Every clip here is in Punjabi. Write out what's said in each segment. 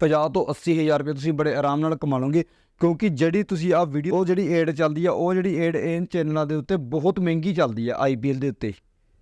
50 ਤੋਂ 80 ਹਜ਼ਾਰ ਰੁਪਏ ਤੁਸੀਂ ਬੜੇ ਆਰਾਮ ਨਾਲ ਕਮਾ ਲਓਗੇ, ਕਿਉਂਕਿ ਜਿਹੜੀ ਤੁਸੀਂ ਆ ਵੀਡੀਓ ਉਹ ਜਿਹੜੀ ਐਡ ਚੱਲਦੀ ਆ, ਉਹ ਜਿਹੜੀ ਐਡ ਇਨ ਚੈਨਲਾਂ ਦੇ ਉੱਤੇ ਬਹੁਤ ਮਹਿੰਗੀ ਚੱਲਦੀ ਆ ਆਈਪੀਐਲ ਦੇ ਉੱਤੇ।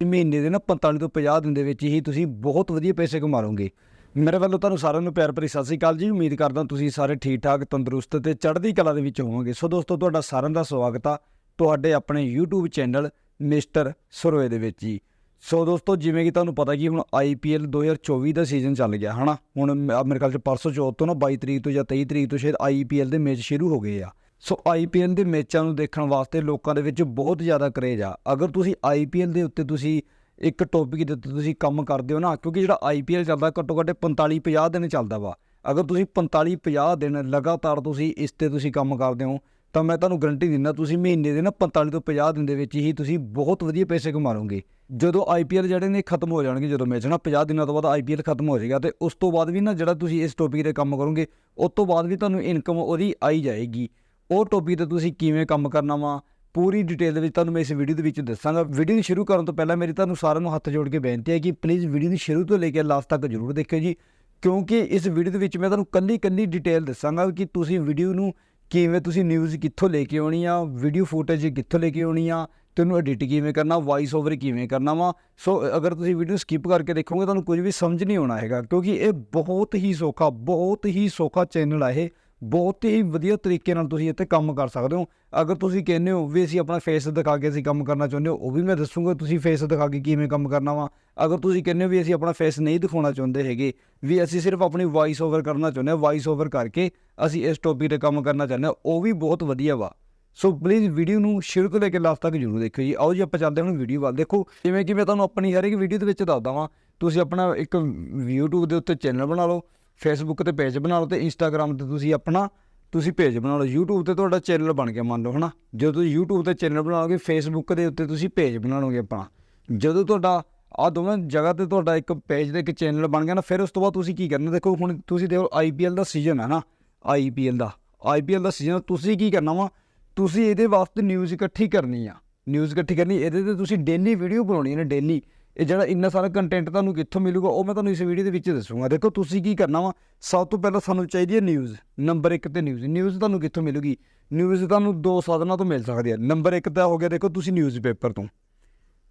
ਮਹੀਨੇ ਦੇ ਨਾ 45 ਤੋਂ 50 ਦਿਨ ਦੇ ਵਿੱਚ ਹੀ ਤੁਸੀਂ ਬਹੁਤ ਵਧੀਆ ਪੈਸੇ ਕਮਾ ਲਓਗੇ। ਮੇਰੇ ਵੱਲੋਂ ਤੁਹਾਨੂੰ ਸਾਰਿਆਂ ਨੂੰ ਪਿਆਰ ਭਰੀ ਸਤਿ ਸ੍ਰੀ ਅਕਾਲ ਜੀ, ਉਮੀਦ ਕਰਦਾ ਤੁਸੀਂ ਸਾਰੇ ਠੀਕ ਠਾਕ, ਤੰਦਰੁਸਤ ਤੇ ਚੜ੍ਹਦੀ ਕਲਾ ਦੇ ਵਿੱਚ ਹੋਵੋਗੇ। ਸੋ ਦੋਸਤੋ, ਤੁਹਾਡਾ ਸਾਰਿਆਂ ਦਾ ਸਵਾਗਤ ਆ ਤੁਹਾਡੇ ਆਪਣੇ YouTube ਚੈਨਲ ਮਿਸਟਰ ਸਰੋਏ ਦੇ ਵਿੱਚ ਜੀ। ਸੋ ਦੋਸਤੋ, ਜਿਵੇਂ ਕਿ ਤੁਹਾਨੂੰ ਪਤਾ ਕਿ ਹੁਣ IPL 2024 ਦਾ ਸੀਜ਼ਨ ਚੱਲ ਗਿਆ, ਹਨਾ? ਹੁਣ ਮ- ਮੇਰੇ ਖਿਆਲ ਚ ਪਰਸੋਂ ਚੌਥ ਤੋਂ ਨਾ 22 ਤਰੀਕ ਤੋਂ ਜਾਂ 23 ਤਰੀਕ ਤੋਂ ਸ਼ਾਇਦ IPL ਦੇ ਮੈਚ ਸ਼ੁਰੂ ਹੋ ਗਏ ਆ। ਸੋ IPL ਦੇ ਮੈਚਾਂ ਨੂੰ ਦੇਖਣ ਵਾਸਤੇ ਲੋਕਾਂ ਦੇ ਵਿੱਚ ਬਹੁਤ ਜ਼ਿਆਦਾ ਕਰੇਜ ਆ। ਅਗਰ ਤੁਸੀਂ IPL ਦੇ ਉੱਤੇ ਤੁਸੀਂ ਇੱਕ ਟੌਪਿਕ ਦੇ ਉੱਤੇ ਤੁਸੀਂ ਕੰਮ ਕਰਦੇ ਹੋ ਨਾ, ਕਿਉਂਕਿ ਜਿਹੜਾ IPL ਚੱਲਦਾ, ਘੱਟੋ ਘੱਟ 45 50 ਦਿਨ ਚੱਲਦਾ ਵਾ। ਅਗਰ ਤੁਸੀਂ 45 50 ਦਿਨ ਲਗਾਤਾਰ ਤੁਸੀਂ ਇਸ ਤੇ ਤੁਸੀਂ ਕੰਮ ਕਰਦੇ ਹੋ ਤਾਂ ਮੈਂ ਤੁਹਾਨੂੰ ਗਰੰਟੀ ਦਿੰਦਾ, ਤੁਸੀਂ ਮਹੀਨੇ ਦੇ ਨਾ 45 ਤੋਂ 50 ਦਿਨ ਦੇ ਵਿੱਚ ਹੀ ਤੁਸੀਂ ਬਹੁਤ ਵਧੀਆ ਪੈਸੇ ਕਮਾ ਲਓਗੇ। ਜਦੋਂ ਆਈਪੀਐਲ ਜਿਹੜੇ ਨੇ ਖਤਮ ਹੋ ਜਾਣਗੇ, ਜਦੋਂ ਮੈਚ ਨਾ 50 ਦਿਨਾਂ ਤੋਂ ਬਾਅਦ ਆਈਪੀਐਲ ਖਤਮ ਹੋ ਜਾਏਗਾ ਤੇ ਉਸ ਤੋਂ ਬਾਅਦ ਵੀ ਨਾ ਜਿਹੜਾ ਤੁਸੀਂ ਇਸ ਟੌਪਿਕ ਤੇ ਕੰਮ ਕਰੋਗੇ, ਉਸ ਤੋਂ ਬਾਅਦ ਵੀ ਤੁਹਾਨੂੰ ਇਨਕਮ ਉਹਦੀ ਆਈ ਜਾਏਗੀ। ਉਹ ਟੌਪਿਕ ਤੇ ਤੁਸੀਂ ਕਿਵੇਂ ਕੰਮ ਕਰਨਾ ਵਾ, ਪੂਰੀ ਡਿਟੇਲ ਦੇ ਵਿੱਚ ਤੁਹਾਨੂੰ ਮੈਂ ਇਸ ਵੀਡੀਓ ਦੇ ਵਿੱਚ ਦੱਸਾਂਗਾ। ਵੀਡੀਓ ਨੂੰ ਸ਼ੁਰੂ ਕਰਨ ਤੋਂ ਪਹਿਲਾਂ ਮੇਰੀ ਤੁਹਾਨੂੰ ਸਾਰਿਆਂ ਨੂੰ ਹੱਥ ਜੋੜ ਕੇ ਬੇਨਤੀ ਹੈ ਕਿ ਪਲੀਜ਼ ਵੀਡੀਓ ਨੂੰ ਸ਼ੁਰੂ ਤੋਂ ਲੈ ਕੇ ਲਾਸਟ ਤੱਕ ਜ਼ਰੂਰ ਦੇਖਿਓ ਜੀ। ਕਿਉਂਕਿ ਇਸ ਵੀਡੀਓ ਦੇ ਵਿੱਚ ਮੈਂ ਤੁਹਾਨੂੰ ਕੱਲੀ ਕੱਲੀ ਡਿਟੇਲ ਦੱਸਾਂਗਾ ਕਿ ਤੁਸੀਂ ਵੀਡੀਓ ਨੂੰ ਕਿਵੇਂ ਤੁਸੀਂ ਨਿਊਜ਼ ਕਿੱਥੋਂ ਲੈ ਕੇ ਆਉਣੀ ਆ ਵੀਡੀਓ ਫੁਟੇਜ ਕਿੱਥੋਂ ਲੈ ਕੇ ਆਉਣੀ ਆ ਤੇ ਐਡਿਟ ਕਿਵੇਂ ਕਰਨਾ ਵਾਇਸ ਓਵਰ ਕਿਵੇਂ ਕਰਨਾ ਵਾ? ਸੋ ਅਗਰ ਤੁਸੀਂ ਵੀਡੀਓ ਸਕਿਪ ਕਰਕੇ ਦੇਖੋਗੇ, ਤੁਹਾਨੂੰ ਕੁਝ ਵੀ ਸਮਝ ਨਹੀਂ ਆਉਣਾ ਹੈਗਾ, ਕਿਉਂਕਿ ਇਹ ਬਹੁਤ ਹੀ ਸੌਖਾ, ਬਹੁਤ ਹੀ ਸੌਖਾ ਚੈਨਲ ਆ ਇਹ। ਬਹੁਤ ਹੀ ਵਧੀਆ ਤਰੀਕੇ ਨਾਲ ਤੁਸੀਂ ਇੱਥੇ ਕੰਮ ਕਰ ਸਕਦੇ ਹੋ। ਅਗਰ ਤੁਸੀਂ ਕਹਿੰਦੇ ਹੋ ਵੀ ਅਸੀਂ ਆਪਣਾ ਫੇਸ ਦਿਖਾ ਕੇ ਅਸੀਂ ਕੰਮ ਕਰਨਾ ਚਾਹੁੰਦੇ ਹੋ, ਉਹ ਵੀ ਮੈਂ ਦੱਸੂਗਾ ਤੁਸੀਂ ਫੇਸ ਦਿਖਾ ਕੇ ਕਿਵੇਂ ਕੰਮ ਕਰਨਾ ਵਾ। ਅਗਰ ਤੁਸੀਂ ਕਹਿੰਦੇ ਹੋ ਵੀ ਅਸੀਂ ਆਪਣਾ ਫੇਸ ਨਹੀਂ ਦਿਖਾਉਣਾ ਚਾਹੁੰਦੇ ਹੈਗੇ, ਵੀ ਅਸੀਂ ਸਿਰਫ ਆਪਣੀ ਵਾਇਸ ਓਵਰ ਕਰਨਾ ਚਾਹੁੰਦੇ ਹਾਂ ਵਾਇਸ ਓਵਰ ਕਰਕੇ ਅਸੀਂ ਇਸ ਟੌਪਿਕ ਤੇ ਕੰਮ ਕਰਨਾ ਚਾਹੁੰਦੇ ਹਾਂ, ਉਹ ਵੀ ਬਹੁਤ ਵਧੀਆ ਵਾ। ਸੋ ਪਲੀਜ਼ ਵੀਡੀਓ ਨੂੰ ਸ਼ੁਰੂ ਤੋਂ ਲੈ ਕੇ ਲਾਸਟ ਤੱਕ ਜਰੂਰ ਦੇਖਿਓ ਜੀ। ਆਓ ਜੀ, ਆਪਾਂ ਚੱਲਦੇ ਹਾਂ ਹੁਣ ਵੀਡੀਓ ਵੱਲ। ਦੇਖੋ, ਜਿਵੇਂ ਕਿ ਮੈਂ ਤੁਹਾਨੂੰ ਆਪਣੀ ਹਰ ਇੱਕ ਵੀਡੀਓ ਦੇ ਵਿੱਚ ਦੱਸਦਾ ਵਾਂ, ਤੁਸੀਂ ਆਪਣਾ ਇੱਕ YouTube ਦੇ ਉੱਤੇ ਚੈਨਲ ਬਣਾ ਲਓ। ਫੇਸਬੁੱਕ ਤੇ ਪੇਜ ਬਣਾ ਲਓ ਤੇ Instagram ਤੇ ਤੁਸੀਂ ਆਪਣਾ, ਤੁਸੀਂ ਪੇਜ ਬਣਾ ਲਓ। YouTube ਤੇ ਤੁਹਾਡਾ ਚੈਨਲ ਬਣ ਗਿਆ, ਮੰਨ ਲਓ, ਹਨਾ? ਜਦੋਂ ਤੁਸੀਂ YouTube ਤੇ ਚੈਨਲ ਬਣਾਓਗੇ, Facebook ਦੇ ਉੱਤੇ ਤੁਸੀਂ ਪੇਜ ਬਣਾ ਲਓਗੇ ਆਪਣਾ। ਜਦੋਂ ਤੁਹਾਡਾ ਆ ਦੋਵੇਂ ਜਗ੍ਹਾ ਤੇ ਤੁਹਾਡਾ ਇੱਕ ਪੇਜ ਤੇ ਇੱਕ ਚੈਨਲ ਬਣ ਗਿਆ ਨਾ, ਫਿਰ ਉਸ ਤੋਂ ਬਾਅਦ ਤੁਸੀਂ ਕੀ ਕਰਨਾ? ਦੇਖੋ, ਹੁਣ ਤੁਸੀਂ ਦੇਖੋ IPL ਦਾ ਸੀਜ਼ਨ ਹੈ ਨਾ IPL ਦਾ। IPL ਦਾ ਸੀਜ਼ਨ ਤੁਸੀਂ ਕੀ ਕਰਨਾ ਵਾ? ਤੁਸੀਂ ਇਹਦੇ ਵਾਸਤੇ ਨਿਊਜ਼ ਇਕੱਠੀ ਕਰਨੀ ਆ। ਨਿਊਜ਼ ਇਕੱਠੀ ਕਰਨੀ, ਇਹਦੇ ਤੇ ਤੁਸੀਂ ਡੇਲੀ ਵੀਡੀਓ ਬਣਾਉਣੀ ਹੈ ਨਾ ਡੇਲੀ ਇਹ ਜਿਹੜਾ ਇੰਨਾ ਸਾਰਾ ਕੰਟੈਂਟ ਤੁਹਾਨੂੰ ਕਿੱਥੋਂ ਮਿਲੂਗਾ, ਉਹ ਮੈਂ ਤੁਹਾਨੂੰ ਇਸ ਵੀਡੀਓ ਦੇ ਵਿੱਚ ਦੱਸੂਗਾ। ਦੇਖੋ, ਤੁਸੀਂ ਕੀ ਕਰਨਾ ਵਾ? ਸਭ ਤੋਂ ਪਹਿਲਾਂ ਸਾਨੂੰ ਚਾਹੀਦੀ ਹੈ ਨਿਊਜ਼ ਨੰਬਰ 1 ਤੇ ਨਿਊਜ਼ ਨਿਊਜ਼ ਤੁਹਾਨੂੰ ਕਿੱਥੋਂ ਮਿਲੂਗੀ? ਨਿਊਜ਼ ਤੁਹਾਨੂੰ ਦੋ ਸਾਧਨਾਂ ਤੋਂ ਮਿਲ ਸਕਦੀ ਹੈ। ਨੰਬਰ 1 ਤਾਂ ਹੋ ਗਿਆ, ਦੇਖੋ, ਤੁਸੀਂ ਨਿਊਜ਼ਪੇਪਰ ਤੋਂ।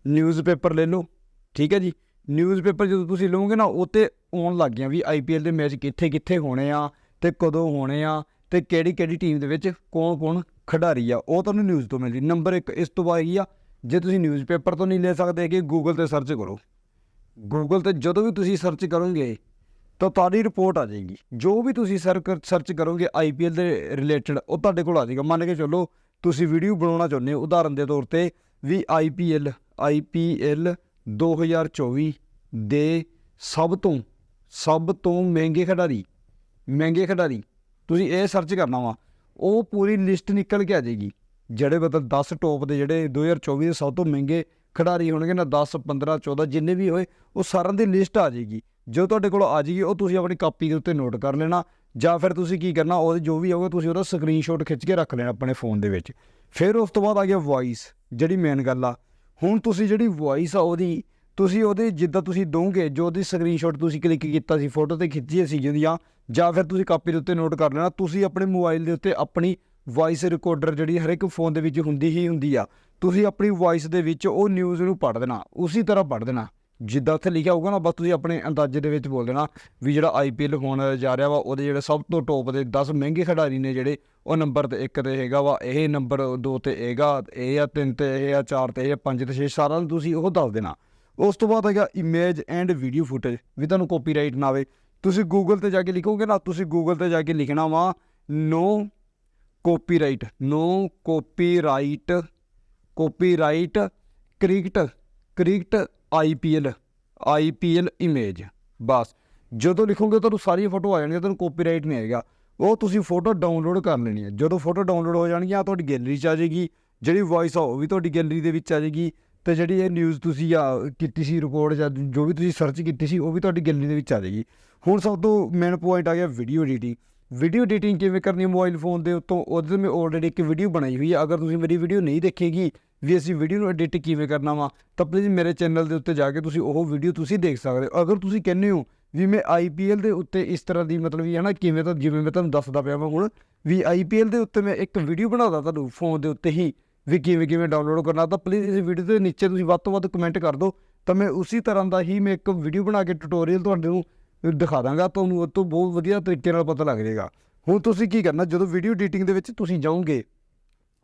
ਨਿਊਜ਼ਪੇਪਰ ਲੈ ਲਓ, ਠੀਕ ਹੈ ਜੀ? ਨਿਊਜ਼ਪੇਪਰ ਜਦੋਂ ਤੁਸੀਂ ਲਓਗੇ ਨਾ, ਉਹ ਤੇ ਆਉਣ ਲੱਗ ਗਿਆ ਵੀ ਆਈਪੀਐਲ ਦੇ ਮੈਚ ਕਿੱਥੇ ਕਿੱਥੇ ਹੋਣੇ ਆ, ਤੇ ਕਦੋਂ ਹੋਣੇ ਆ, ਤੇ ਕਿਹੜੀ ਕਿਹੜੀ ਟੀਮ ਦੇ ਵਿੱਚ ਕੌਣ ਕੌਣ ਖਿਡਾਰੀ ਆ, ਉਹ ਤੁਹਾਨੂੰ ਨਿਊਜ਼ ਤੋਂ ਮਿਲਦੀ। ਨੰਬਰ 1 ਇਸ ਤੋਂ ਬਾਅਦ ਕੀ ਆ ਜੇ ਤੁਸੀਂ ਨਿਊਜ਼ਪੇਪਰ ਤੋਂ ਨਹੀਂ ਲੈ ਸਕਦੇ ਕਿ ਗੂਗਲ ਤੇ ਸਰਚ ਕਰੋ। ਗੂਗਲ ਤੇ ਜਦੋਂ ਵੀ ਤੁਸੀਂ ਸਰਚ ਕਰੋਗੇ, ਤਾਂ ਤੁਹਾਡੀ ਰਿਪੋਰਟ ਆ ਜਾਏਗੀ। ਜੋ ਵੀ ਤੁਸੀਂ ਸਰਚ ਕਰੋਗੇ ਆਈਪੀਐਲ ਦੇ ਰਿਲੇਟਡ ਉਹ ਤੁਹਾਡੇ ਕੋਲ ਆ ਜਾਏਗਾ। ਮੰਨ ਕੇ ਚੱਲੋ, ਤੁਸੀਂ ਵੀਡੀਓ ਬਣਾਉਣਾ ਚਾਹੁੰਦੇ ਹੋ, ਉਦਾਹਰਨ ਦੇ ਤੌਰ ਤੇ ਵੀ ਆਈਪੀਐਲ ਆਈਪੀਐਲ 2024 ਦੇ ਸਭ ਤੋਂ ਸਭ ਤੋਂ ਮਹਿੰਗੇ ਖਿਡਾਰੀ ਮਹਿੰਗੇ ਖਿਡਾਰੀ, ਤੁਸੀਂ ਇਹ ਸਰਚ ਕਰਨਾ ਵਾ, ਉਹ ਪੂਰੀ ਲਿਸਟ ਨਿਕਲ ਕੇ ਆ ਜਾਏਗੀ। ਜਿਹੜੇ ਮਤਲਬ 10 ਟੋਪ ਦੇ ਜਿਹੜੇ 2024 ਦੇ ਸਭ ਤੋਂ ਮਹਿੰਗੇ ਖਿਡਾਰੀ ਹੋਣਗੇ ਨਾ 10 15 14 ਜਿੰਨੇ ਵੀ ਹੋਏ, ਉਹ ਸਾਰਿਆਂ ਦੀ ਲਿਸਟ ਆ ਜਾਏਗੀ। ਜੋ ਤੁਹਾਡੇ ਕੋਲ ਆ ਜਾਏਗੀ, ਉਹ ਤੁਸੀਂ ਆਪਣੀ ਕਾਪੀ ਦੇ ਉੱਤੇ ਨੋਟ ਕਰ ਲੈਣਾ, ਜਾਂ ਫਿਰ ਤੁਸੀਂ ਕੀ ਕਰਨਾ ਉਹਦੇ ਜੋ ਵੀ ਹੋਊਗਾ ਤੁਸੀਂ ਉਹਦਾ ਸਕਰੀਨਸ਼ਾਟ ਖਿੱਚ ਕੇ ਰੱਖ ਲੈਣਾ ਆਪਣੇ ਫੋਨ ਦੇ ਵਿੱਚ। ਫਿਰ ਉਸ ਤੋਂ ਬਾਅਦ ਆ ਗਿਆ ਵੌਇਸ ਜਿਹੜੀ ਮੇਨ ਗੱਲ ਆ। ਹੁਣ ਤੁਸੀਂ ਜਿਹੜੀ ਵੌਇਸ ਆ ਉਹਦੀ, ਤੁਸੀਂ ਉਹਦੇ ਜਿੱਦਾਂ ਤੁਸੀਂ ਦੋਗੇ, ਜੋ ਉਹਦੀ ਸਕਰੀਨਸ਼ਾਟ ਤੁਸੀਂ ਕਲਿੱਕ ਕੀਤਾ ਸੀ ਫੋਟੋ ਤੇ ਖਿੱਚੀ ਸੀ ਜਿਹਦੀਆਂ ਜਾਂ ਫਿਰ ਤੁਸੀਂ ਕਾਪੀ ਦੇ ਉੱਤੇ ਨੋਟ ਕਰ ਲੈਣਾ, ਤੁਸੀਂ ਆਪਣੇ ਮੋਬਾਈਲ ਦੇ ਉੱਤੇ ਆਪਣੀ ਵੌਇਸ ਰਿਕਾਰਡਰ ਜਿਹੜੀ ਹਰ ਇੱਕ ਫੋਨ ਦੇ ਵਿੱਚ ਹੁੰਦੀ ਹੀ ਹੁੰਦੀ ਆ। ਤੁਸੀਂ ਆਪਣੀ ਵੌਇਸ ਦੇ ਵਿੱਚ ਉਹ ਨਿਊਜ਼ ਨੂੰ ਪੜ੍ਹ ਦੇਣਾ, ਉਸੇ ਤਰ੍ਹਾਂ ਪੜ੍ਹ ਦੇਣਾ। ਜਿੱਦਾਂ ਉੱਥੇ ਲਿਖਿਆ ਹੋਊਗਾ ਨਾ, ਬਸ ਤੁਸੀਂ ਆਪਣੇ ਅੰਦਾਜ਼ੇ ਦੇ ਵਿੱਚ ਬੋਲ ਦੇਣਾ ਵੀ ਜਿਹੜਾ ਆਈਪੀਐਲ ਹੋਣ ਜਾ ਰਿਹਾ ਵਾ, ਉਹਦੇ ਜਿਹੜੇ ਸਭ ਤੋਂ ਟੌਪ ਦੇ 10 ਮਹਿੰਗੇ ਖਿਡਾਰੀ ਨੇ ਜਿਹੜੇ, ਉਹ ਨੰਬਰ ਤੇ 1 ਤੇ ਹੈਗਾ ਵਾ, ਇਹ ਨੰਬਰ 2 ਤੇ ਹੈਗਾ, ਇਹ ਆ 3 ਤੇ, ਇਹ ਆ 4 ਤੇ, ਇਹ ਆ 5 ਤੇ 6 ਸਾਰਾ ਨੂੰ ਤੁਸੀਂ ਉਹ ਦੱਸ ਦੇਣਾ। ਉਸ ਤੋਂ ਬਾਅਦ ਹੈਗਾ ਇਮੇਜ ਐਂਡ ਵੀਡੀਓ ਫੁਟੇਜ ਵੀ ਤੁਹਾਨੂੰ ਕਾਪੀਰਾਈਟ ਨਾ ਆਵੇ। ਤੁਸੀਂ ਗੂਗਲ ਤੇ ਜਾ ਕੇ ਲਿਖੋਗੇ ਨਾ, ਤੁਸੀਂ ਗੂਗਲ ਤੇ ਜਾ ਕੇ ਲਿਖਣਾ ਵਾ, no copyright no copyright copyright cricket cricket IPL IPL image ਬਸ, ਜਦੋਂ ਲਿਖੋਗੇ ਤੁਹਾਨੂੰ ਸਾਰੀਆਂ ਫੋਟੋ ਆ ਜਾਣਗੀਆਂ, ਤੁਹਾਨੂੰ ਕਾਪੀਰਾਈਟ ਨਹੀਂ ਆਏਗਾ। ਉਹ ਤੁਸੀਂ ਫੋਟੋ ਡਾਊਨਲੋਡ ਕਰ ਲੈਣੀ ਹੈ। ਜਦੋਂ ਫੋਟੋ ਡਾਊਨਲੋਡ ਹੋ ਜਾਣਗੀਆਂ ਤੁਹਾਡੀ ਗੈਲਰੀ 'ਚ ਆ ਜਾਏਗੀ। ਜਿਹੜੀ ਵੌਇਸ ਆ, ਉਹ ਵੀ ਤੁਹਾਡੀ ਗੈਲਰੀ ਦੇ ਵਿੱਚ ਆ ਜਾਏਗੀ। ਤੇ ਜਿਹੜੀ ਇਹ ਨਿਊਜ਼ ਤੁਸੀਂ ਆ, ਕੀਤੀ ਸੀ ਰਿਪੋਰਟ ਜਾਂ ਜੋ ਵੀ ਤੁਸੀਂ ਸਰਚ ਕੀਤੀ ਸੀ, ਉਹ ਵੀ ਤੁਹਾਡੀ ਗੈਲਰੀ ਦੇ ਵਿੱਚ ਆ ਜਾਏਗੀ। ਹੁਣ ਸਭ ਤੋਂ ਮੇਨ ਪੁਆਇੰਟ ਆ ਗਿਆ ਵੀਡੀਓ ਐਡੀਟਿੰਗ ਵੀਡੀਓ ਐਡੀਟਿੰਗ ਕਿਵੇਂ ਕਰਨੀ ਹੈ ਮੋਬਾਈਲ ਫੋਨ ਦੇ ਉੱਤੋਂ, ਉਹਦੇ ਤੇ ਮੈਂ ਆਲਰੇਡੀ ਇੱਕ ਵੀਡੀਓ ਬਣਾਈ ਹੋਈ ਹੈ। ਅਗਰ ਤੁਸੀਂ ਮੇਰੀ ਵੀਡੀਓ ਨਹੀਂ ਦੇਖੇਗੀ, ਵੀ ਅਸੀਂ ਵੀਡੀਓ ਨੂੰ ਐਡਿਟ ਕਿਵੇਂ ਕਰਨਾ ਵਾ, ਤਾਂ ਪਲੀਜ਼ ਮੇਰੇ ਚੈਨਲ ਦੇ ਉੱਤੇ ਜਾ ਕੇ ਤੁਸੀਂ ਉਹ ਵੀਡੀਓ ਤੁਸੀਂ ਦੇਖ ਸਕਦੇ ਹੋ। ਅਗਰ ਤੁਸੀਂ ਕਹਿੰਦੇ ਹੋ ਵੀ ਮੈਂ ਆਈਪੀਐਲ ਦੇ ਉੱਤੇ ਇਸ ਤਰ੍ਹਾਂ ਦੀ ਮਤਲਬ ਵੀ ਹੈ ਨਾ, ਕਿਵੇਂ ਤਾਂ, ਜਿਵੇਂ ਮੈਂ ਤੁਹਾਨੂੰ ਦੱਸਦਾ ਪਿਆ ਮੈਂ ਹੁਣ, ਵੀ ਆਈਪੀਐਲ ਦੇ ਉੱਤੇ ਮੈਂ ਇੱਕ ਵੀਡੀਓ ਬਣਾਉਂਦਾ ਤੁਹਾਨੂੰ ਫੋਨ ਦੇ ਉੱਤੇ ਹੀ, ਵੀ ਕਿਵੇਂ ਕਿਵੇਂ ਡਾਊਨਲੋਡ ਕਰਨਾ, ਤਾਂ ਪਲੀਜ਼ ਇਸ ਵੀਡੀਓ ਦੇ ਨੀਚੇ ਤੁਸੀਂ ਵੱਧ ਤੋਂ ਵੱਧ ਕਮੈਂਟ ਕਰ ਦਿਓ। ਤਾਂ ਮੈਂ ਉਸੇ ਤਰ੍ਹਾਂ ਦਾ ਹੀ ਮੈਂ ਇੱਕ ਵੀਡੀਓ ਬਣਾ ਕੇ ਟਿਊਟੋਰੀਅਲ ਤੁਹਾਡੇ ਨੂੰ ਦਿਖਾ ਦਾਂਗਾ ਤੁਹਾਨੂੰ ਉਹ ਤੋਂ ਬਹੁਤ ਵਧੀਆ ਤਰੀਕੇ ਨਾਲ ਪਤਾ ਲੱਗ ਜਾਏਗਾ। ਹੁਣ ਤੁਸੀਂ ਕੀ ਕਰਨਾ, ਜਦੋਂ ਵੀਡੀਓ ਐਡੀਟਿੰਗ ਦੇ ਵਿੱਚ ਤੁਸੀਂ ਜਾਓਗੇ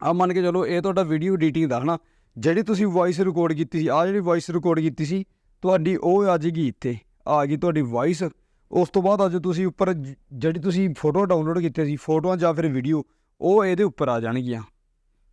ਆ ਮੰਨ ਕੇ ਚਲੋ, ਇਹ ਤੁਹਾਡਾ ਵੀਡੀਓ ਐਡੀਟਿੰਗ ਦਾ, ਹਨਾ? ਜਿਹੜੀ ਤੁਸੀਂ ਵੌਇਸ ਰਿਕਾਰਡ ਕੀਤੀ ਸੀ ਆ ਜਿਹੜੀ ਵੌਇਸ ਰਿਕਾਰਡ ਕੀਤੀ ਸੀ, ਤੁਹਾਡੀ ਉਹ ਆ ਜਾਏਗੀ ਇੱਥੇ, ਆ ਗਈ ਤੁਹਾਡੀ ਵੌਇਸ ਉਸ ਤੋਂ ਬਾਅਦ ਅੱਜ ਤੁਸੀਂ ਉੱਪਰ ਜਿਹੜੀ ਤੁਸੀਂ ਫੋਟੋ ਡਾਊਨਲੋਡ ਕੀਤੀ ਸੀ ਫੋਟੋਆਂ ਜਾਂ ਫਿਰ ਵੀਡੀਓ ਉਹ ਇਹਦੇ ਉੱਪਰ ਆ ਜਾਣਗੀਆਂ।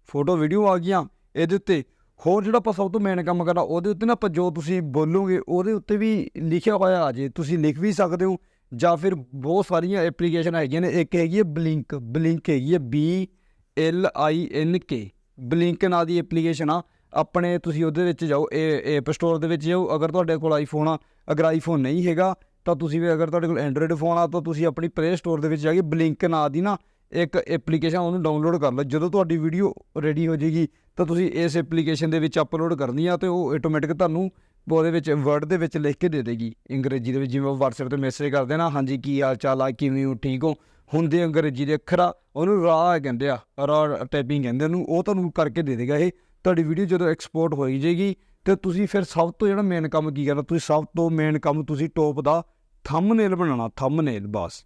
ਫੋਟੋ ਵੀਡੀਓ ਆ ਗਈਆਂ, ਇਹਦੇ ਉੱਤੇ ਹੋਰ ਜਿਹੜਾ ਆਪਾਂ ਸਭ ਤੋਂ ਮੇਨ ਕੰਮ ਕਰਨਾ, ਉਹਦੇ ਉੱਤੇ ਨਾ ਆਪਾਂ ਜੋ ਤੁਸੀਂ ਬੋਲੋਗੇ, ਉਹਦੇ ਉੱਤੇ ਵੀ ਲਿਖਿਆ ਹੋਇਆ ਆ ਜੇ ਤੁਸੀਂ ਲਿਖ ਵੀ ਸਕਦੇ ਹੋ, ਜਾਂ ਫਿਰ ਬਹੁਤ ਸਾਰੀਆਂ ਐਪਲੀਕੇਸ਼ਨ ਹੈਗੀਆਂ ਨੇ, ਇੱਕ ਹੈਗੀ ਹੈ ਬਲਿੰਕ ਬਲਿੰਕ ਹੈਗੀ ਹੈ B L I N K Blink ਨਾਂ ਦੀ ਐਪਲੀਕੇਸ਼ਨ ਆ, ਆਪਣੇ ਤੁਸੀਂ ਉਹਦੇ ਵਿੱਚ ਜਾਓ ਇਹ ਐਪ ਸਟੋਰ ਦੇ ਵਿੱਚ ਜਾਓ, ਅਗਰ ਤੁਹਾਡੇ ਕੋਲ ਆਈਫੋਨ ਆ, ਅਗਰ ਆਈਫੋਨ ਨਹੀਂ ਹੈਗਾ, ਤਾਂ ਤੁਸੀਂ ਵੀ ਅਗਰ ਤੁਹਾਡੇ ਕੋਲ ਐਂਡਰੋਇਡ ਫੋਨ ਆ, ਤਾਂ ਤੁਸੀਂ ਆਪਣੀ ਪਲੇ ਸਟੋਰ ਦੇ ਵਿੱਚ ਜਾ ਕੇ ਬਲਿੰਕ ਨਾਂ ਦੀ ਨਾ ਇੱਕ ਐਪਲੀਕੇਸ਼ਨ ਉਹਨੂੰ ਡਾਊਨਲੋਡ ਕਰ ਲਓ। ਜਦੋਂ ਤੁਹਾਡੀ ਵੀਡੀਓ ਰੈਡੀ ਹੋ ਜਾਏਗੀ, ਤਾਂ ਤੁਸੀਂ ਇਸ ਐਪਲੀਕੇਸ਼ਨ ਦੇ ਵਿੱਚ ਅਪਲੋਡ ਕਰਨੀ ਆ ਤੇ ਉਹ ਆਟੋਮੈਟਿਕ ਤੁਹਾਨੂੰ ਉਹਦੇ ਵਿੱਚ ਵਰਡ ਦੇ ਵਿੱਚ ਲਿਖ ਕੇ ਦੇ ਦੇਗੀ। ਅੰਗਰੇਜ਼ੀ ਦੇ ਵਿੱਚ ਜਿਵੇਂ WhatsApp ਤੇ ਮੈਸੇਜ ਕਰਦੇ ਨਾ, ਹਾਂਜੀ, ਕੀ ਹਾਲ ਚਾਲ ਆ? ਕਿਵੇਂ ਹੋ? ਠੀਕ ਹੋ? ਹੁੰਦੇ ਅੰਗਰੇਜ਼ੀ ਦੇ ਅੱਖਰ ਉਹਨੂੰ ਰਾ ਕਹਿੰਦੇ ਆ ਰਾ ਟਾਈਪਿੰਗ ਕਹਿੰਦੇ ਉਹਨੂੰ, ਉਹ ਤੁਹਾਨੂੰ ਕਰਕੇ ਦੇ ਦੇਗਾ ਇਹ। ਤੁਹਾਡੀ ਵੀਡੀਓ ਜਦੋਂ ਐਕਸਪੋਰਟ ਹੋਈ ਜਾਏਗੀ, ਤੇ ਤੁਸੀਂ ਫਿਰ ਸਭ ਤੋਂ ਜਿਹੜਾ ਮੇਨ ਕੰਮ ਕੀ ਕਰਨਾ, ਤੁਸੀਂ ਸਭ ਤੋਂ ਮੇਨ ਕੰਮ ਤੁਸੀਂ ਟੋਪ ਦਾ ਥੰਬਨੇਲ ਬਣਾਉਣਾ ਥੰਬਨੇਲ ਬਸ।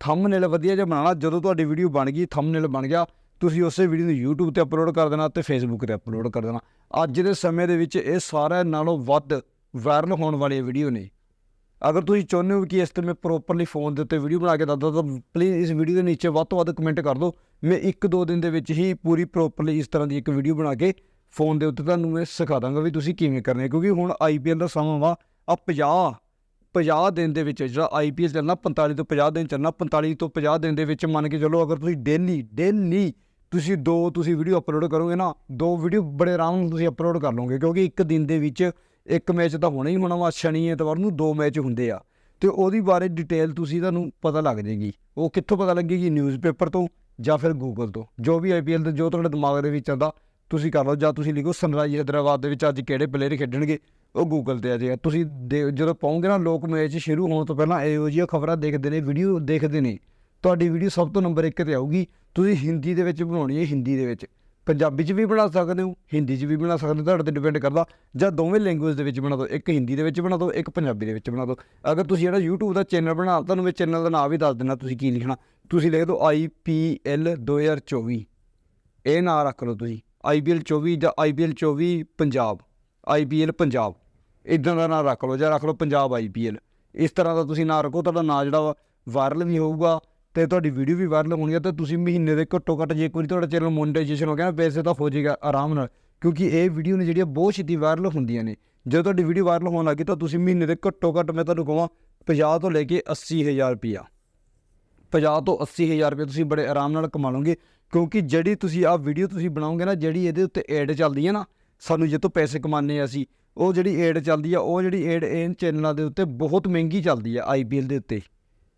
ਥੰਬਨੇਲ ਵਧੀਆ ਜਿਹਾ ਬਣਾਉਣਾ ਜਦੋਂ ਤੁਹਾਡੀ ਵੀਡੀਓ ਬਣ ਗਈ ਥੰਬਨੇਲ ਬਣ ਗਿਆ, ਤੁਸੀਂ ਉਸੇ ਵੀਡੀਓ ਨੂੰ YouTube ਤੇ ਅਪਲੋਡ ਕਰ ਦੇਣਾ ਤੇ Facebook ਤੇ ਅਪਲੋਡ ਕਰ ਦੇਣਾ। ਅੱਜ ਦੇ ਸਮੇਂ ਦੇ ਵਿੱਚ ਇਹ ਸਾਰਿਆਂ ਨਾਲੋਂ ਵੱਧ ਵਾਇਰਲ ਹੋਣ ਵਾਲੀ ਵੀਡੀਓ ਨੇ। ਅਗਰ ਤੁਸੀਂ ਚਾਹੁੰਦੇ ਹੋ ਕਿ ਇਸ ਤੇ ਮੈਂ ਪ੍ਰੋਪਰਲੀ ਫੋਨ ਦੇ ਉੱਤੇ ਵੀਡੀਓ ਬਣਾ ਕੇ ਦੱਸਦਾ, ਤਾਂ ਪਲੀਜ਼ ਇਸ ਵੀਡੀਓ ਦੇ ਨੀਚੇ ਵੱਧ ਤੋਂ ਵੱਧ ਕਮੈਂਟ ਕਰ ਦਿਓ। ਮੈਂ ਇੱਕ ਦੋ ਦਿਨ ਦੇ ਵਿੱਚ ਹੀ ਪੂਰੀ ਪ੍ਰੋਪਰਲੀ ਇਸ ਤਰ੍ਹਾਂ ਦੀ ਇੱਕ ਵੀਡੀਓ ਬਣਾ ਕੇ ਫੋਨ ਦੇ ਉੱਤੇ ਤੁਹਾਨੂੰ ਮੈਂ ਸਿਖਾ ਦਾਂਗਾ ਵੀ ਤੁਸੀਂ ਕਿਵੇਂ ਕਰਨੇ, ਕਿਉਂਕਿ ਹੁਣ ਆਈਪੀਐਲ ਦਾ ਸਮਾਂ ਵਾ ਆ 50 50 ਦਿਨ ਦੇ ਵਿੱਚ ਜਿਹੜਾ ਆਈਪੀਐਲ ਚੱਲਣਾ 45 ਤੋਂ 50 ਦਿਨ ਚੱਲਣਾ 45 ਤੋਂ 50 ਦਿਨ ਦੇ ਵਿੱਚ ਮੰਨ ਕੇ ਚੱਲੋ ਅਗਰ ਤੁਸੀਂ ਡੇਲੀ ਡੇਲੀ ਤੁਸੀਂ ਦੋ ਤੁਸੀਂ ਵੀਡੀਓ ਅਪਲੋਡ ਕਰੋਗੇ ਨਾ, ਦੋ ਵੀਡੀਓ ਬੜੇ ਆਰਾਮ ਨਾਲ ਤੁਸੀਂ ਅਪਲੋਡ ਕਰ ਲਓਗੇ, ਕਿਉਂਕਿ ਇੱਕ ਦਿਨ ਦੇ ਵਿੱਚ ਇੱਕ ਮੈਚ ਤਾਂ ਹੋਣਾ ਹੀ ਹੋਣਾ ਵਾ, ਸ਼ਨੀ, ਐਤਵਾਰ ਨੂੰ ਦੋ ਮੈਚ ਹੁੰਦੇ ਆ। ਤੇ ਉਹਦੀ ਬਾਰੇ ਡਿਟੇਲ ਤੁਸੀਂ ਤੁਹਾਨੂੰ ਪਤਾ ਲੱਗ ਜਾਏਗੀ। ਉਹ ਕਿੱਥੋਂ ਪਤਾ ਲੱਗੇਗੀ? ਨਿਊਜ਼ਪੇਪਰ ਤੋਂ ਜਾਂ ਫਿਰ ਗੂਗਲ ਤੋਂ। ਜੋ ਵੀ ਆਈਪੀਐਲ ਦੇ ਜੋ ਤੁਹਾਡੇ ਦਿਮਾਗ ਦੇ ਵਿੱਚ ਆਉਂਦਾ, ਤੁਸੀਂ ਕਰ ਲਓ, ਜਾਂ ਤੁਸੀਂ ਲਿਖੋ ਸਨਰਾਈਜ਼ ਹੈਦਰਾਬਾਦ ਦੇ ਵਿੱਚ ਅੱਜ ਕਿਹੜੇ ਪਲੇਅਰ ਖੇਡਣਗੇ? ਉਹ ਗੂਗਲ ਤੇ ਆ ਜਾਏਗਾ ਤੁਸੀਂ ਦੇ- ਜਦੋਂ ਪਾਉਂਗੇ ਨਾ, ਲੋਕ ਮੈਚ ਸ਼ੁਰੂ ਹੋਣ ਤੋਂ ਪਹਿਲਾਂ ਇਹੋ ਜਿਹੀਆਂ ਖਬਰਾਂ ਦੇਖਦੇ ਨੇ ਵੀਡੀਓ ਦੇਖਦੇ ਨੇ। ਤੁਹਾਡੀ ਵੀਡੀਓ ਸਭ ਤੋਂ ਨੰਬਰ 1 ਤੇ ਆਊਗੀ। ਤੁਸੀਂ ਹਿੰਦੀ ਦੇ ਵਿੱਚ ਬਣਾਉਣੀ ਹੈ ਹਿੰਦੀ ਦੇ ਵਿੱਚ। ਪੰਜਾਬੀ 'ਚ ਵੀ ਬਣਾ ਸਕਦੇ ਹੋ, ਹਿੰਦੀ 'ਚ ਵੀ ਬਣਾ ਸਕਦੇ ਹੋ, ਤੁਹਾਡੇ ਤੇ ਡਿਪੈਂਡ ਕਰਦਾ। ਜਾਂ ਦੋਵੇਂ ਲੈਂਗੁਏਜ ਦੇ ਵਿੱਚ ਬਣਾ ਦਿਓ, ਇੱਕ ਹਿੰਦੀ ਦੇ ਵਿੱਚ ਬਣਾ ਦਿਓ, ਇੱਕ ਪੰਜਾਬੀ ਦੇ ਵਿੱਚ ਬਣਾ ਦਿਓ। ਅਗਰ ਤੁਸੀਂ ਜਿਹੜਾ YouTube ਦਾ ਚੈਨਲ ਬਣਾ, ਤੁਹਾਨੂੰ ਮੈਂ ਚੈਨਲ ਦਾ ਨਾਮ ਵੀ ਦੱਸ ਦਿੰਦਾ, ਤੁਸੀਂ ਕੀ ਲਿਖਣਾ। ਤੁਸੀਂ ਲਿਖ ਦਿਓ IPL 2024 ਇਹ ਨਾਂ ਰੱਖ ਲਓ ਤੁਸੀਂ। IPL 24 ਜਾਂ IPL 24 ਪੰਜਾਬ। IPL ਪੰਜਾਬ। ਇਦਾਂ ਦਾ ਨਾਂ ਰੱਖ ਲਓ ਜਾਂ ਰੱਖ ਲਓ ਪੰਜਾਬ IPL ਇਸ ਤਰ੍ਹਾਂ ਦਾ ਤੁਸੀਂ ਨਾਂ ਰੱਖੋ, ਤੁਹਾਡਾ ਨਾਂ ਜਿਹੜਾ ਵਾ ਵਾਇਰਲ ਵੀ ਹੋਊਗਾ ਤੇ ਤੁਹਾਡੀ ਵੀਡੀਓ ਵੀ ਵਾਇਰਲ ਹੋਣੀ ਹੈ ਤਾਂ ਤੁਸੀਂ ਮਹੀਨੇ ਦੇ ਘੱਟੋ ਘੱਟ ਜੇ ਕੋਈ ਤੁਹਾਡਾ ਚੈਨਲ ਮੋਨਟਾਈਜੇਸ਼ਨ ਹੋ ਗਿਆ ਨਾ, ਪੈਸੇ ਤਾਂ ਹੋ ਜਾਏਗਾ ਆਰਾਮ ਨਾਲ। ਕਿਉਂਕਿ ਇਹ ਵੀਡੀਓ ਨੇ ਜਿਹੜੀਆਂ ਬਹੁਤ ਛੇਤੀ ਵਾਇਰਲ ਹੁੰਦੀਆਂ ਨੇ। ਜਦੋਂ ਤੁਹਾਡੀ ਵੀਡੀਓ ਵਾਇਰਲ ਹੋਣ ਲੱਗੀ ਤਾਂ ਤੁਸੀਂ ਮਹੀਨੇ ਦੇ ਘੱਟੋ ਘੱਟ ਮੈਂ ਤੁਹਾਨੂੰ ਕਹਾਂ 50 ਤੋਂ ਲੈ ਕੇ 80000 ਰੁਪਿਆ 50 ਤੋਂ 80000 ਰੁਪਏ ਤੁਸੀਂ ਬੜੇ ਆਰਾਮ ਨਾਲ ਕਮਾ ਲਓਗੇ। ਕਿਉਂਕਿ ਜਿਹੜੀ ਤੁਸੀਂ ਆਹ ਵੀਡੀਓ ਤੁਸੀਂ ਬਣਾਓਗੇ ਨਾ, ਜਿਹੜੀ ਇਹਦੇ ਉੱਤੇ ਐਡ ਚੱਲਦੀ ਹੈ ਨਾ ਸਾਨੂੰ ਜੇ ਤੋਂ ਪੈਸੇ ਕਮਾਉਂਦੇ ਆ ਅਸੀਂ, ਉਹ ਜਿਹੜੀ ਏਡ ਚੱਲਦੀ ਆ, ਉਹ ਜਿਹੜੀ ਏਡ ਇਹ ਚੈਨਲਾਂ ਦੇ ਉੱਤੇ ਬਹੁਤ ਮਹਿੰਗੀ ਚੱਲਦੀ ਆ ਆਈਪੀਐਲ ਦੇ ਉੱਤੇ।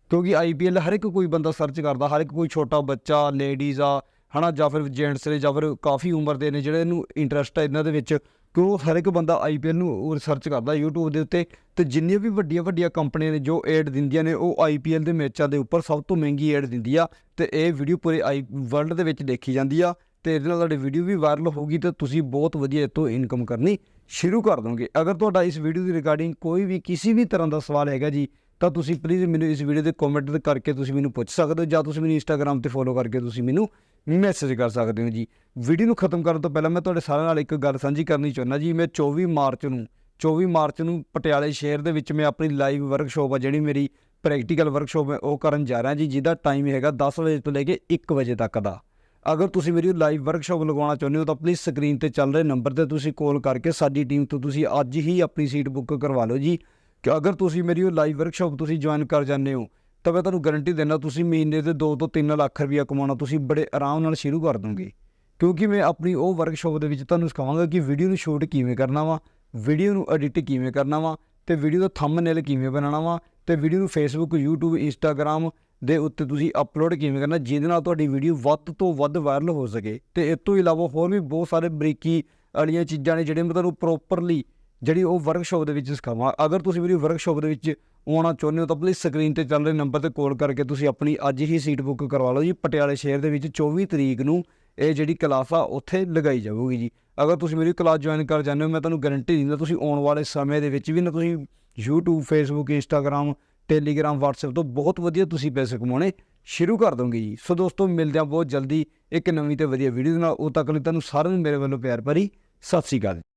ਕਿਉਂਕਿ ਆਈਪੀਐਲ ਹਰ ਇੱਕ ਕੋਈ ਬੰਦਾ ਸਰਚ ਕਰਦਾ, ਹਰ ਇੱਕ ਕੋਈ ਛੋਟਾ ਬੱਚਾ ਲੇਡੀਜ਼ ਆ, ਹਨਾ, ਜਾਂ ਫਿਰ ਜੈਂਟਸ ਨੇ, ਜਾਂ ਫਿਰ ਕਾਫੀ ਉਮਰ ਦੇ ਨੇ, ਜਿਹੜੇ ਇਹਨੂੰ ਇੰਟਰਸਟ ਆ ਇਹਨਾਂ ਦੇ ਵਿੱਚ, ਕਿਉਂ ਹਰ ਇੱਕ ਬੰਦਾ ਆਈਪੀਐਲ ਨੂੰ ਰਿਸਰਚ ਕਰਦਾ YouTube ਦੇ ਉੱਤੇ, ਤੇ ਜਿੰਨੀਆਂ ਵੀ ਵੱਡੀਆਂ ਵੱਡੀਆਂ ਕੰਪਨੀਆਂ ਨੇ, ਜੋ ਐਡ ਦਿੰਦੀਆਂ ਨੇ, ਉਹ ਆਈਪੀਐਲ ਦੇ ਮੈਚਾਂ ਦੇ ਉੱਪਰ ਸਭ ਤੋਂ ਮਹਿੰਗੀ ਐਡ ਦਿੰਦੀ ਆ, ਤੇ ਇਹ ਵੀਡੀਓ ਪੂਰੇ ਆਈ ਵਰਲਡ ਦੇ ਵਿੱਚ ਦੇਖੀ ਜਾਂਦੀ ਆ। ਤੇ ਇਹਦੇ ਨਾਲ ਤੁਹਾਡੀ ਵੀਡੀਓ ਵੀ ਵਾਇਰਲ ਹੋਊਗੀ ਤੇ ਤੁਸੀਂ ਬਹੁਤ ਵਧੀਆ ਇਹ ਇਨਕਮ ਕਰਨੀ ਸ਼ੁਰੂ ਕਰ ਦੋਗੇ। ਅਗਰ ਤੁਹਾਡਾ ਇਸ ਵੀਡੀਓ ਦੀ ਰਿਗਾਰਡਿੰਗ ਕੋਈ ਵੀ ਕਿਸੇ ਵੀ ਤਰ੍ਹਾਂ ਦਾ ਸਵਾਲ ਹੈਗਾ ਜੀ, ਤਾਂ ਤੁਸੀਂ ਪਲੀਜ਼ ਮੈਨੂੰ ਇਸ ਵੀਡੀਓ ਦੇ ਕਮੈਂਟ ਕਰਕੇ ਤੁਸੀਂ ਮੈਨੂੰ ਪੁੱਛ ਸਕਦੇ ਹੋ ਜਾਂ ਤੁਸੀਂ ਮੈਨੂੰ ਇੰਸਟਾਗ੍ਰam ਤੇ ਫੋਲੋ ਕਰਕੇ ਤੁਸੀਂ ਮੈਨੂੰ ਮੈਸੇਜ ਕਰ ਸਕਦੇ ਹੋ ਜੀ। ਵੀਡੀਓ ਨੂੰ ਖਤਮ ਕਰਨ ਤੋਂ ਪਹਿਲਾਂ ਮੈਂ ਤੁਹਾਡੇ ਸਾਰਿਆਂ ਨਾਲ ਇੱਕ ਗੱਲ ਸਾਂਝੀ ਕਰਨੀ ਚਾਹੁੰਦਾ ਜੀ। ਮੈਂ 24 ਮਾਰਚ ਨੂੰ 24 ਮਾਰਚ ਨੂੰ ਪਟਿਆਲੇ ਸ਼ਹਿਰ ਦੇ ਵਿੱਚ ਮੈਂ ਆਪਣੀ ਲਾਈਵ ਵਰਕਸ਼ਾਪ ਆ, ਜਿਹੜੀ ਮੇਰੀ ਪ੍ਰੈਕਟੀਕਲ ਵਰਕਸ਼ਾਪ ਹੈ, ਉਹ ਕਰਨ ਜਾ ਰਿਹਾ ਜੀ, ਜਿਹਦਾ ਟਾਈਮ ਹੈਗਾ 10 ਵਜੇ ਤੋਂ ਲੈ ਕੇ 1 ਵਜੇ ਤੱਕ ਦਾ। ਅਗਰ ਤੁਸੀਂ ਮੇਰੀ ਲਾਈਵ ਵਰਕਸ਼ਾਪ ਲਗਵਾਉਣਾ ਚਾਹੁੰਦੇ ਹੋ ਤਾਂ ਪਲੀਜ਼ ਸਕਰੀਨ ਤੇ ਚੱਲ ਰਹੇ ਨੰਬਰ ਤੇ ਤੁਸੀਂ ਕਾਲ ਕਰਕੇ ਸਾਡੀ ਟੀਮ ਤੋਂ ਤੁਸੀਂ ਅੱਜ ਹੀ ਆਪਣੀ ਸੀਟ ਬੁੱਕ ਕਰਵਾ ਲਓ ਜੀ। ਕਿ ਅਗਰ ਤੁਸੀਂ ਮੇਰੀ ਉਹ ਲਾਈਵ ਵਰਕਸ਼ਾਪ ਤੁਸੀਂ ਜੁਆਇਨ ਕਰ ਜਾਂਦੇ ਹੋ, ਤਾਂ ਮੈਂ ਤੁਹਾਨੂੰ ਗਾਰੰਟੀ ਦਿੰਦਾ ਤੁਸੀਂ ਮਹੀਨੇ ਦੇ 2 ਤੋਂ 3 ਲੱਖ ਰੁਪਇਆ ਕਮਾਉਣਾ ਤੁਸੀਂ ਬੜੇ ਆਰਾਮ ਨਾਲ ਸ਼ੁਰੂ ਕਰ ਦੋਗੇ। ਕਿਉਂਕਿ ਮੈਂ ਆਪਣੀ ਉਹ ਵਰਕਸ਼ਾਪ ਦੇ ਵਿੱਚ ਤੁਹਾਨੂੰ ਸਿਖਾਵਾਂਗਾ ਕਿ ਵੀਡੀਓ ਨੂੰ ਸ਼ੂਟ ਕਿਵੇਂ ਕਰਨਾ ਵਾ ਵੀਡੀਓ ਨੂੰ ਐਡਿਟ ਕਿਵੇਂ ਕਰਨਾ ਵਾ, ਤੇ ਵੀਡੀਓ ਦਾ ਥੰਬਨੇਲ ਕਿਵੇਂ ਬਣਾਉਣਾ ਵਾ, ਤੇ ਵੀਡੀਓ ਨੂੰ ਫੇਸਬੁੱਕ YouTube, Instagram ਦੇ ਉੱਤੇ ਤੁਸੀਂ ਅਪਲੋਡ ਕਿਵੇਂ ਕਰਨਾ, ਜਿਹਦੇ ਨਾਲ ਤੁਹਾਡੀ ਵੀਡੀਓ ਵੱਧ ਤੋਂ ਵੱਧ ਵਾਇਰਲ ਹੋ ਸਕੇ। ਤੇ ਇਸ ਤੋਂ ਇਲਾਵਾ ਹੋਰ ਵੀ ਬਹੁਤ ਸਾਰੇ ਬਰੀਕੀ ਵਾਲੀਆਂ ਚੀਜ਼ਾਂ ਨੇ ਜਿਹੜੇ ਮੈਂ ਤੁਹਾਨੂੰ ਪ੍ਰੋਪਰਲੀ ਜਿਹੜੀ ਉਹ ਵਰਕਸ਼ਾਪ ਦੇ ਵਿੱਚ ਸਿਖਾਵਾਂ। ਅਗਰ ਤੁਸੀਂ ਮੇਰੀ ਵਰਕਸ਼ਾਪ ਦੇ ਵਿੱਚ ਆਉਣਾ ਚਾਹੁੰਦੇ ਹੋ ਤਾਂ ਪਲੀਜ਼ ਸਕਰੀਨ ਤੇ ਚੱਲ ਰਹੇ ਨੰਬਰ ਤੇ ਕਾਲ ਕਰਕੇ ਤੁਸੀਂ ਆਪਣੀ ਅੱਜ ਹੀ ਸੀਟ ਬੁੱਕ ਕਰਵਾ ਲਓ ਜੀ। ਪਟਿਆਲੇ ਸ਼ਹਿਰ ਦੇ ਵਿੱਚ 24 ਤਰੀਕ ਨੂੰ ਇਹ ਜਿਹੜੀ ਕਲਾਸ ਆ, ਉੱਥੇ ਲਗਾਈ ਜਾਊਗੀ ਜੀ। ਅਗਰ ਤੁਸੀਂ ਮੇਰੀ ਕਲਾਸ ਜੁਆਇਨ ਕਰ ਜਾਂਦੇ ਹੋ, ਮੈਂ ਤੁਹਾਨੂੰ ਗਾਰੰਟੀ ਦਿੰਦਾ, ਤੁਸੀਂ ਆਉਣ ਵਾਲੇ ਸਮੇਂ ਦੇ ਵਿੱਚ ਵੀ ਨਾ ਤੁਸੀਂ YouTube, Facebook, Instagram Telegram WhatsApp ਤੋਂ ਬਹੁਤ ਵਧੀਆ ਤੁਸੀਂ ਪੈਸੇ ਕਮਾਉਣੇ ਸ਼ੁਰੂ ਕਰ ਦੋਗੇ ਜੀ। ਸੋ ਦੋਸਤੋ, ਮਿਲਦੇ ਹਾਂ ਬਹੁਤ ਜਲਦੀ ਇੱਕ ਨਵੀਂ ਤੇ ਵਧੀਆ ਵੀਡੀਓ ਦੇ ਨਾਲ। ਉਹ ਤੱਕ ਲਈ ਤੁਹਾਨੂੰ ਸਾਰਿਆਂ ਨੂੰ ਮੇਰੇ ਵੱਲੋਂ ਪਿਆਰ ਭਰੀ ਸਤਿ ਸ੍ਰੀ ਅਕਾਲ।